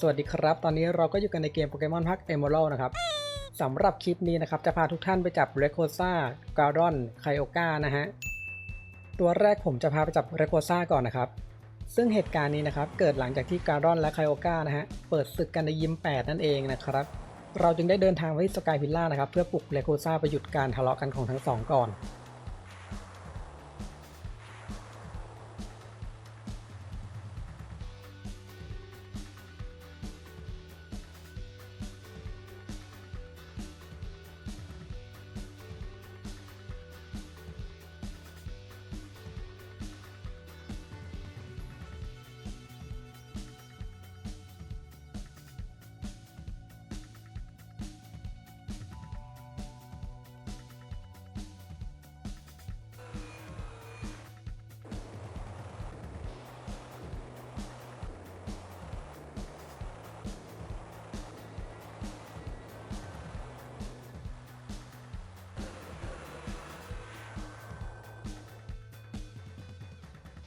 สวัสดีครับ ตอนนี้เราก็อยู่กันในเกมโปเกมอนพักเอ r ม l นะครับสำหรับคลิปนี้นะครับ จะพาทุกท่านไปจับเรโคซ่าการอนไคโอกานะฮะ ตัวแรกผมจะพาไปจับเรโคซ่าก่อนนะครับ ซึ่งเหตุการณ์นี้นะครับ เกิดหลังจากที่การอนและไคโอกานะฮะ เปิดศึกกันในยิม 8 นั่นเองนะครับ เราจึงได้เดินทางไปที่สกายพิลล่านะครับ เพื่อปลุกเรโคซ่าไปหยุดการทะเลาะกันของทั้งสองก่อน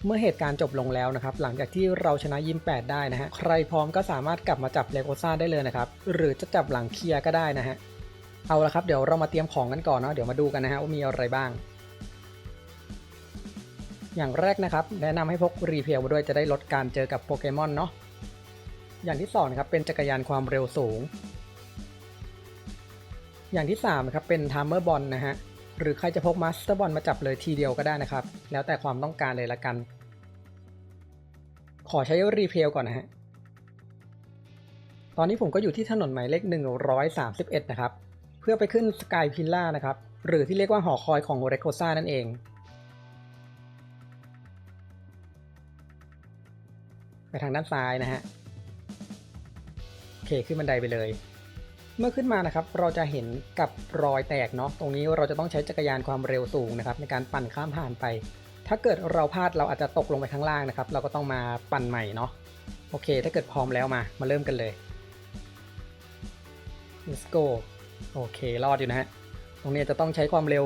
เมื่อเหตุการณ์จบลงแล้วนะครับ หลังจากที่เราชนะยิม 8 ได้นะฮะ ใครพร้อมก็สามารถกลับมาจับเลโกซ่าได้เลยนะครับ หรือจะจับหลังเคลียร์ก็ได้นะฮะ เอาละครับ เดี๋ยวเรามาเตรียมของกันก่อนเนาะ เดี๋ยวมาดูกันนะฮะว่ามีอะไรบ้าง อย่างแรกนะครับ แนะนำให้พกรีเพลมาด้วยจะได้ลดการเจอกับโปเกมอนเนาะ อย่างที่สองนะครับเป็นจักรยานความเร็วสูง อย่างที่สามนะครับเป็นทามเมอร์บอลนะฮะหรือใครจะพกมาสเตอร์บอลมาจับเลยทีเดียวก็ได้นะครับ แล้วแต่ความต้องการเลยละกัน ขอใช้รีเพลก่อนนะฮะ ตอนนี้ผมก็อยู่ที่ถนนหมายเลข 131 นะครับ เพื่อไปขึ้นสกายพิลล่านะครับ หรือที่เรียกว่าหอคอยของเรโคซ่านั่นเองไปทางด้านซ้ายนะฮะ โอเคขึ้นบันไดไปเลย เมื่อขึ้นมานะครับ เราจะเห็นกับรอยแตกเนาะ ตรงนี้เราจะต้องใช้จักรยานความเร็วสูงนะครับ ในการปั่นข้ามผ่านไป ถ้าเกิดเราพลาดเราอาจจะตกลงไปข้างล่างนะครับ เราก็ต้องมาปั่นใหม่เนาะโอเค ถ้าเกิดพร้อมแล้วมา มาเริ่มกันเลย let's go โอเค รอดอยู่นะฮะ ตรงนี้จะต้องใช้ความเร็ว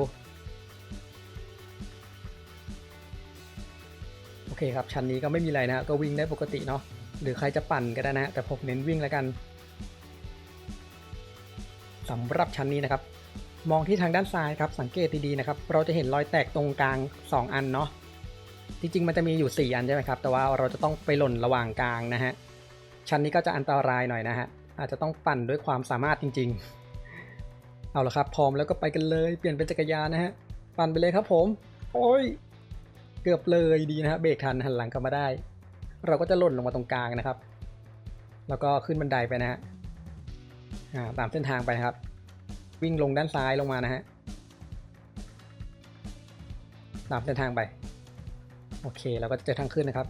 โอเคครับ ชั้นนี้ก็ไม่มีอะไรนะ ก็วิ่งได้ปกติเนาะ หรือใครจะปั่นก็ได้นะ แต่ผมเน้นวิ่งแล้วกัน สำหรับชั้นนี้นะครับ มองที่ทางด้านซ้ายครับสังเกตดีๆนะครับเราจะเห็นรอยแตกตรงกลาง 2 อันเนาะจริงๆมันจะมีอยู่ 4 อันใช่ไหมครับ แต่ว่าเราจะต้องไปหล่นระหว่างกลางนะฮะชั้นนี้ก็จะอันตรายหน่อยนะฮะอาจจะต้องปั่นด้วยความสามารถจริง ๆ เอาละครับพร้อมแล้วก็ไปกันเลยเปลี่ยนเป็นจักรยานนะฮะปั่นไปเลยครับผม โอ้ยเกือบเลยดีนะฮะเบรกทันหันหลังกลับมาได้ เราก็จะหล่นลงมาตรงกลางนะครับ แล้วก็ขึ้นบันไดไปนะฮะตามเส้นทางไปนะครับ วิ่งลงด้านซ้ายลงมานะฮะตามเส้นทางไป โอเคเราก็จะเจอทางขึ้นนะครับ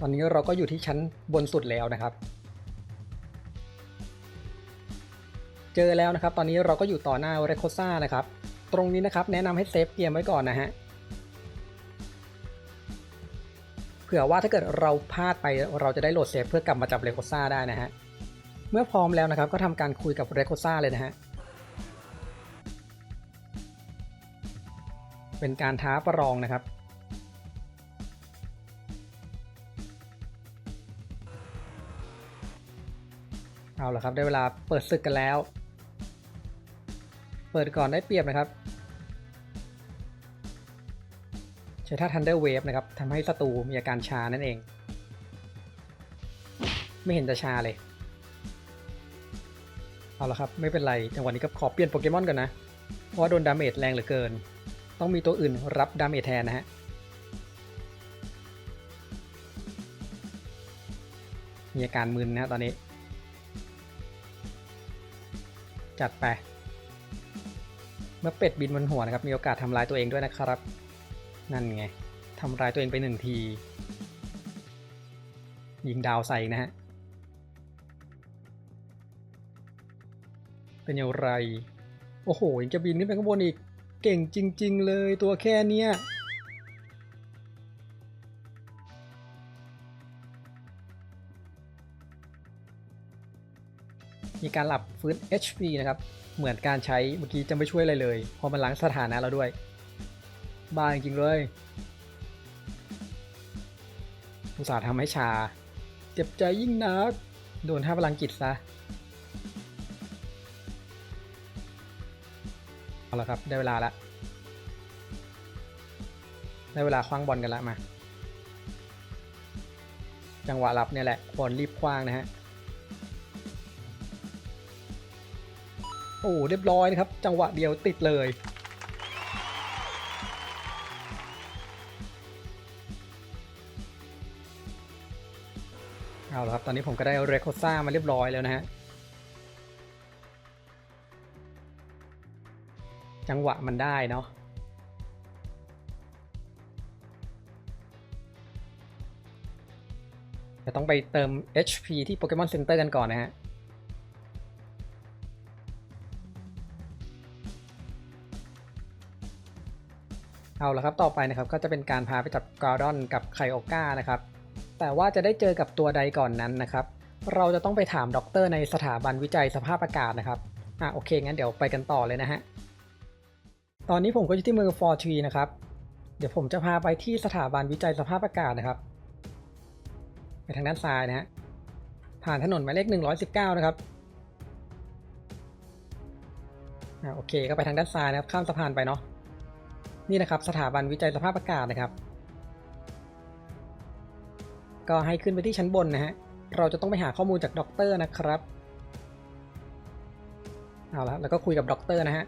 ตอนนี้เราก็อยู่ที่ชั้นบนสุดแล้วนะครับ เจอแล้วนะครับ ตอนนี้เราก็อยู่ต่อหน้าเรโคซ่านะครับ ตรงนี้นะครับแนะนำให้เซฟเกมไว้ก่อนนะฮะเผื่อว่าถ้าเกิดเราพลาดไปเราจะได้โหลดเซฟเพื่อกลับมาจับเรโคซ่าได้นะฮะ เมื่อพร้อมแล้วนะครับก็ทำการคุยกับเรโคซ่าเลยนะฮะ เป็นการท้าประลองนะครับ เอาละครับได้เวลาเปิดศึกกันแล้ว เปิดก่อนได้เปรียบนะครับ ใช้ท่า Thunder Wave นะครับทำให้ศัตรูมีอาการชานั่นเอง ไม่เห็นจะชาเลย เอาละครับ ไม่เป็นไร จังหวะนี้ก็ขอเปลี่ยนโปเกมอนก่อนนะ เพราะว่าโดนดาเมจแรงเหลือเกิน ต้องมีตัวอื่นรับดาเมจแทนนะฮะมีอาการมึนนะตอนนี้ จัดไป เมื่อเป็ดบินบนหัวนะครับ มีโอกาสทำร้ายตัวเองด้วยนะครับ นั่นไงทำร้ายตัวเองไปหนึ่งที ยิงดาวใส่นะฮะ เป็นอย่างไร โอ้โหยังจะบินขึ้นไปข้างบนอีก เก่งจริง ๆ เลยตัวแค่เนี้ยมีการหลับฟื้น HP นะครับ เหมือนการใช้เมื่อกี้จะไม่ช่วยอะไรเลยพราะมันล้างสถานะเราด้วยบ้าจริงๆเลยอุตส่าห์ทำให้ชา เจ็บใจยิ่งนัก โดนท่าพลังจิตซะ เอาละครับ ได้เวลาละได้เวลาคว้างบอลกันละมา จังหวะรับเนี่ยแหละควรรีบคว้างนะฮะโอ้เรียบร้อยนะครับ จังหวะเดียวติดเลย เอาละครับ ตอนนี้ผมก็ได้เรคโคซ่ามาเรียบร้อยแล้วนะฮะ จังหวะมันได้เนาะจะต้องไปเติม HP ที่โปเกมอนเซ็นเตอร์กันก่อนนะฮะ เอาละครับ ต่อไปนะครับ ก็จะเป็นการพาไปจับกอร์ดอนกับไคโอก้านะครับ แต่ว่าจะได้เจอกับตัวใดก่อนนั้นนะครับ เราจะต้องไปถามด็อกเตอร์ในสถาบันวิจัยสภาพอากาศนะครับ อะโอเค งั้นเดี๋ยวไปกันต่อเลยนะฮะ ตอนนี้ผมก็อยู่ที่เมืองฟอร์ทีนะครับ เดี๋ยวผมจะพาไปที่สถาบันวิจัยสภาพอากาศนะครับ ไปทางด้านซ้ายนะฮะ ผ่านถนนหมายเลข 119 นะครับอ่าโอเค ก็ไปทางด้านซ้ายนะครับ ข้ามสะพานไปเนาะ นี่นะครับสถาบันวิจัยสภาพอากาศนะครับ ก็ให้ขึ้นไปที่ชั้นบนนะฮะ เราจะต้องไปหาข้อมูลจากด็อกเตอร์นะครับ เอาละแล้วก็คุยกับด็อกเตอร์นะฮะ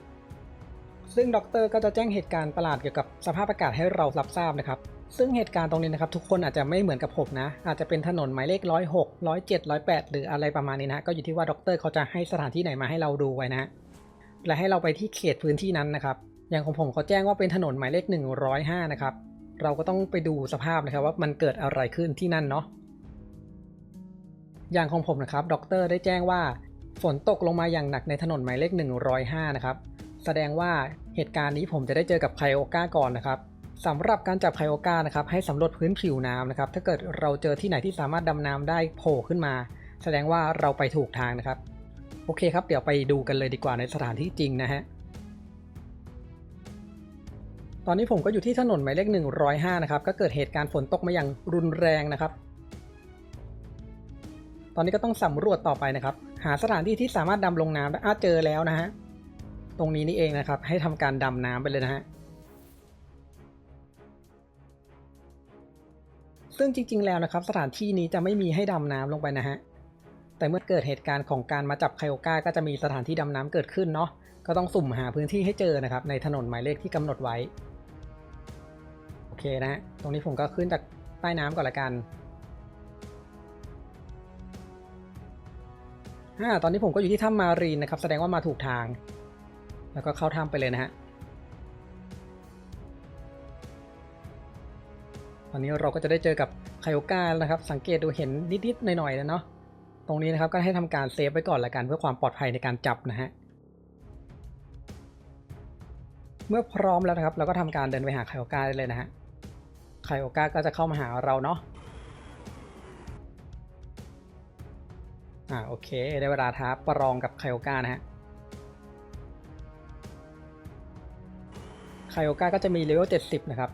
ซึ่งด็อกเตอร์ก็จะแจ้งเหตุการณ์ประหลาดเกี่ยวกับสภาพอากาศให้เรารับทราบนะครับ ซึ่งเหตุการณ์ตรงนี้นะครับทุกคนอาจจะไม่เหมือนกับผมนะ อาจจะเป็นถนนหมายเลขร้อยหกร้อยเจ็ดร้อยแปดหรืออะไรประมาณนี้นะก็อยู่ที่ว่าด็อกเตอร์เขาจะให้สถานที่ไหนมาให้เราดูไว้นะฮะและให้เราไปที่เขตพื้นที่นั้นนะครับ อย่างของผมเขาแจ้งว่าเป็นถนนหมายเลข105นะครับ เราก็ต้องไปดูสภาพนะครับว่ามันเกิดอะไรขึ้นที่นั่นเนาะ อย่างของผมนะครับด็อกเตอร์ได้แจ้งว่าฝนตกลงมาอย่างหนักในถนนหมายเลข 105 นะครับ แสดงว่า เหตุการณ์นี้ผมจะได้เจอกับไคโอก้าก่อนนะครับสำหรับการจับไคโอก้านะครับให้สำรวจพื้นผิวน้ำนะครับถ้าเกิดเราเจอที่ไหนที่สามารถดำน้ำได้โผล่ขึ้นมา แสดงว่าเราไปถูกทางนะครับ โอเคครับเดี๋ยวไปดูกันเลยดีกว่าในสถานที่จริงนะฮะตอนนี้ผมก็อยู่ที่ถนนหมายเลข 105 นะครับ ก็เกิดเหตุการณ์ฝนตกมาอย่างรุนแรงนะครับ ตอนนี้ก็ต้องสำรวจต่อไปนะครับ หาสถานที่ที่สามารถดำลงน้ำได้อาเจอแล้วนะฮะ ตรงนี้นี่เองนะครับ ให้ทำการดำน้ำไปเลยนะฮะซึ่งจริง ๆ แล้วนะครับ สถานที่นี้จะไม่มีให้ดำน้ำลงไปนะฮะแต่เมื่อเกิดเหตุการณ์ของการมาจับไคโอก้าก็จะมีสถานที่ดำน้ำเกิดขึ้นเนาะก็ต้องสุ่มหาพื้นที่ให้เจอนะครับ ในถนนหมายเลขที่กำหนดไว้ โอเคนะฮะตรงนี้ผมก็ขึ้นจากใต้น้ำก่อนละกันอ่าตอนนี้ผมก็อยู่ที่ถ้ำมารีนนะครับ แสดงว่ามาถูกทาง แล้วก็เข้าถ้ำไปเลยนะฮะตอนนี้เราก็จะได้เจอกับไคโอก้านะครับ สังเกตดูเห็นนิดๆหน่อยๆแล้วเนาะตรงนี้นะครับก็ให้ทำการเซฟไว้ก่อนละกันเพื่อความปลอดภัยในการจับนะฮะเมื่อพร้อมแล้วนะครับ เราก็ทำการเดินไปหาไคโอก้าได้เลยนะฮะไคโอก้าก็จะเข้ามาหาเราเนาะอ่าโอเค ได้เวลาท้าประลองกับไคโอก้านะฮะ ไคโอกาก็จะมีเลเวล 70 นะครับ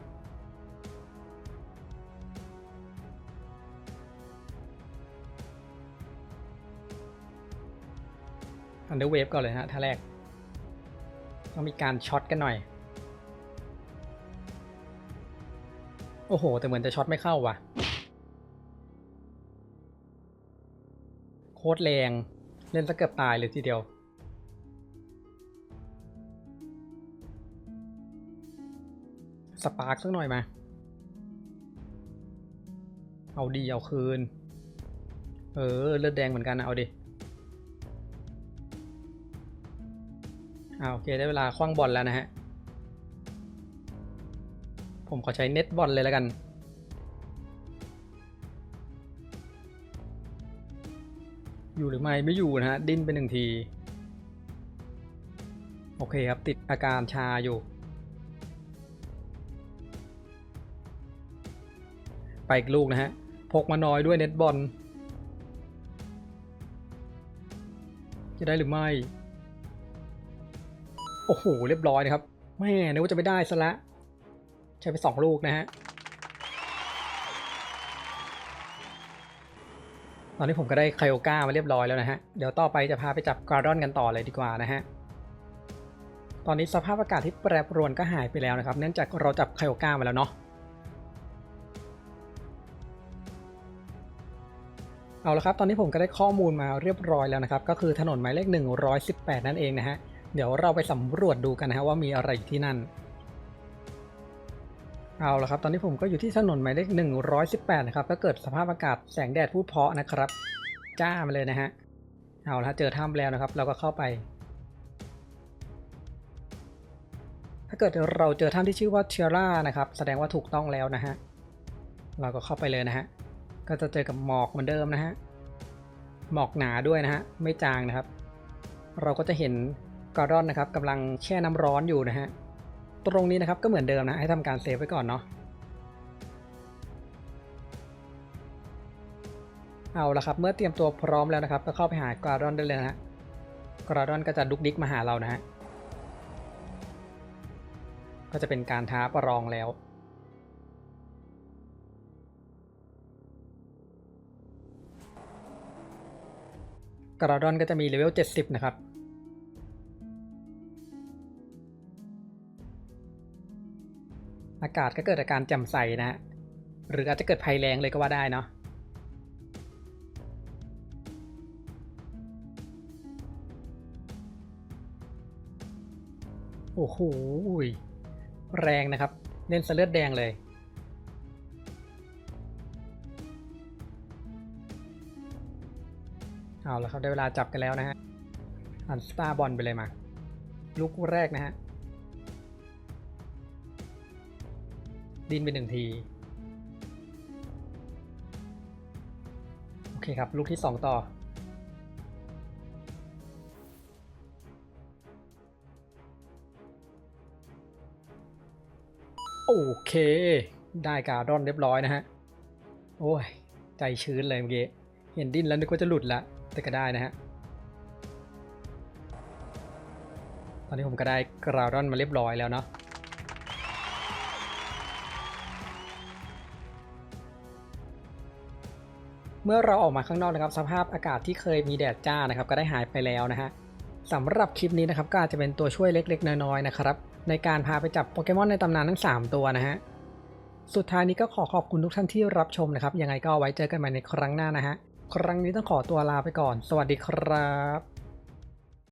อันเดอร์เวฟก่อนเลยฮะท่าแรก ต้องมีการช็อตกันหน่อย โอ้โห แต่เหมือนจะช็อตไม่เข้าว่ะ โคตรแรง เล่นซะเกือบตายเลยทีเดียว สปาร์กสักหน่อยมา เอาดีเอาคืน เออ เลือดแดงเหมือนกันนะเอาดิอ่าโอเค ได้เวลาคว้างบอลแล้วนะฮะ ผมขอใช้เน็ตบอลเลยแล้วกัน อยู่หรือไม่ไม่อยู่นะฮะ ดิ้นไปหนึ่งที โอเคครับ ติดอาการชาอยู่ ไปอีกลูกนะฮะ พกมาน้อยด้วยเน็ตบอล จะได้หรือไม่ โอ้โห เรียบร้อยนะครับ แม่นึกว่าจะไม่ได้ซะละ ใช้ไปสองลูกนะฮะ ตอนนี้ผมก็ได้ไคโอก้ามาเรียบร้อยแล้วนะฮะ เดี๋ยวต่อไปจะพาไปจับการ์ดอนกันต่อเลยดีกว่านะฮะตอนนี้สภาพอากาศที่แปรปรวนก็หายไปแล้วนะครับ เนื่องจากเราจับไคโอก้ามาแล้วเนาะ เอาละครับ ตอนนี้ผมก็ได้ข้อมูลมาเรียบร้อยแล้วนะครับ ก็คือถนนหมายเลข 118 นั่นเองนะฮะ เดี๋ยวเราไปสำรวจดูกันนะฮะว่ามีอะไรอยู่ที่นั่น เอาละครับ ตอนนี้ผมก็อยู่ที่ถนนหมายเลข 118 นะครับ ก็เกิดสภาพอากาศแสงแดดพูดเพราะนะครับ จ้ามาเลยนะฮะ เอาละเจอถ้ำแล้วนะครับ เราก็เข้าไป ถ้าเกิดเราเจอถ้ำที่ชื่อว่าเชียร่านะครับ แสดงว่าถูกต้องแล้วนะฮะ เราก็เข้าไปเลยนะฮะ ก็จะเจอกับหมอกเหมือนเดิมนะฮะ หมอกหนาด้วยนะฮะ ไม่จางนะครับ เราก็จะเห็นกอร์ดอนนะครับกำลังแช่น้ำร้อนอยู่นะฮะ ตรงนี้นะครับก็เหมือนเดิมนะ ให้ทำการเซฟไว้ก่อนเนาะ เอาละครับ เมื่อเตรียมตัวพร้อมแล้วนะครับ ก็เข้าไปหากราดอนได้เลยนะฮะกราดอนก็จะดุกดิกมาหาเรานะฮะ ก็จะเป็นการท้าประลองแล้ว กราดอนก็จะมีเลเวล 70 นะครับ อากาศก็เกิดอาการจ่มใสนะฮะหรืออาจจะเกิดภัยแรงเลยก็ว่าได้เนาะโอ้โห แรงนะครับ เล่นสเลือดแดงเลย เอาแล้วครับได้เวลาจับกันแล้วนะฮะอันสตาร์บอลไปเลยมา ลูกแรกนะฮะ ดินไปหนึ่งที โอเคครับ ลูกที่สองต่อ โอเค ได้การ์ดอนเรียบร้อยนะฮะ โอ้ย ใจชื้นเลยเมื่อกี้ เห็นดิ้นแล้วนึกว่าจะหลุดละ แต่ก็ได้นะฮะ ตอนนี้ผมก็ได้กราวดอนมาเรียบร้อยแล้วเนาะเมื่อเราออกมาข้างนอกนะครับสภาพอากาศที่เคยมีแดดจ้านะครับก็ได้หายไปแล้วนะฮะสำหรับคลิปนี้นะครับก็อาจจะเป็นตัวช่วยเล็ก ๆ น้อยๆนะครับในการพาไปจับโปเกมอนในตำนานทั้ง 3 ตัวนะฮะสุดท้ายนี้ก็ขอขอบคุณทุกท่านที่รับชมนะครับยังไงก็ไว้เจอกันใหม่ในครั้งหน้านะฮะ ครั้งนี้ต้องขอตัวลาไปก่อน สวัสดีครับ